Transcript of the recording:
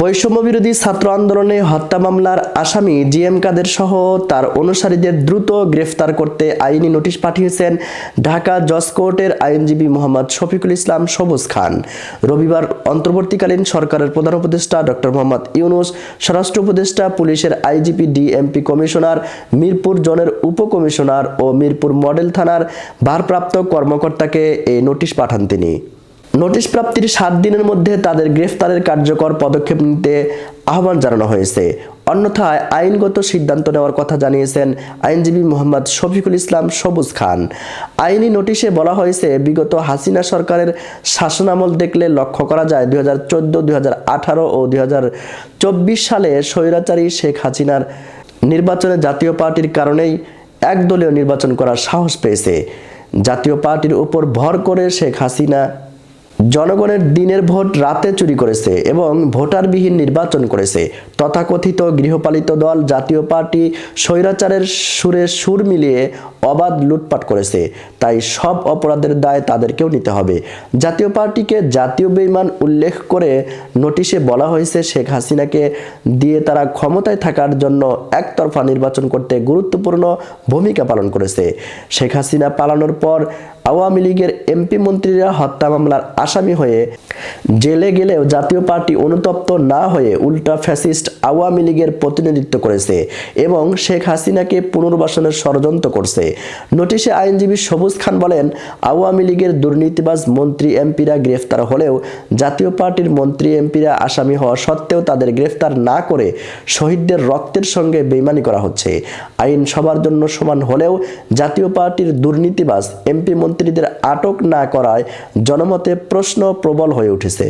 বৈষম্য বিরোধী ছাত্র আন্দোলনে হত্যা মামলার আসামি জিএম কাদের সহ তার অনুসারীদের দ্রুত গ্রেফতার করতে আইনি নোটিশ পাঠিয়েছেন ঢাকা জজ কোর্টের আইনজীবী মোহাম্মদ শফিকুল ইসলাম সবুজ খান। রবিবার অন্তর্বর্তীকালীন সরকারের প্রধান উপদেষ্টা ডক্টর মোহাম্মদ ইউনুস, স্বরাষ্ট্র উপদেষ্টা, পুলিশের আইজিপি, ডিএমপি কমিশনার, মিরপুর জোনের উপকমিশনার ও মিরপুর মডেল থানার ভারপ্রাপ্ত কর্মকর্তাকে এই নোটিশ পাঠান তিনি। নোটিশ প্রাপ্তির সাত দিনের মধ্যে তাদের গ্রেফতারের কার্যকর পদক্ষেপ নিতে আহ্বান জানানো হয়েছে। অন্যথায় আইনগত সিদ্ধান্ত নেওয়ার কথা জানিয়েছেন আইনজীবী মোহাম্মদ শফিকুল ইসলাম সবুজ খান। আইনি নোটিশে বলা হয়েছে, বিগত হাসিনা সরকারের শাসনামল দেখলে লক্ষ্য করা যায় দুই হাজার চোদ্দ, দুই হাজার আঠারো ও দুই হাজার চব্বিশ সালে স্বৈরাচারী শেখ হাসিনার নির্বাচনে জাতীয় পার্টির কারণেই একদলীয় নির্বাচন করার সাহস পেয়েছে। জাতীয় পার্টির উপর ভর করে শেখ হাসিনা জনগণের দিনের ভোট রাতে চুরি করেছে এবং ভোটারবিহীন নির্বাচন করেছে। তথাকথিত গৃহপালিত দল, জাতীয় পার্টি, স্বৈরাচারের সুরে সুর মিলিয়ে অবাধ লুটপাট করেছে। তাই সব অপরাধের দায় তাদেরকেও নিতে হবে। জাতীয় পার্টিকে জাতীয় বেইমান উল্লেখ করে নোটিশে বলা হয়েছে, শেখ হাসিনাকে দিয়ে তারা ক্ষমতায় থাকার জন্য একতরফা নির্বাচন করতে গুরুত্বপূর্ণ ভূমিকা পালন করেছে। শেখ হাসিনা পালানোর পর আওয়ামী লীগের এমপি মন্ত্রীরা হত্যা মামলার আসামি হয়ে জেলে গেলেও জাতীয় পার্টি অনুতপ্ত না হয়ে উল্টা ফ্যাসিস্ট আওয়ামী লীগের প্রতিনিধিত্ব করেছে এবং শেখ হাসিনাকে পুনর্বাসনের ষড়যন্ত্র করছে। নোটিশে আইনজীবী সবুজ খান বলেন, আওয়ামী লীগের দুর্নীতিবাজ মন্ত্রী এমপিরা গ্রেফতার হলেও জাতীয় পার্টির মন্ত্রী এমপিরা আসামি হওয়া সত্ত্বেও তাদের গ্রেফতার না করে শহীদদের রক্তের সঙ্গে বেইমানি করা হচ্ছে। আইন সবার জন্য সমান হলেও জাতীয় পার্টির দুর্নীতিবাজ এমপি মন্ত্রীদের আটক না করায় জনমতে প্রশ্ন প্রবল হয়ে উঠেছে।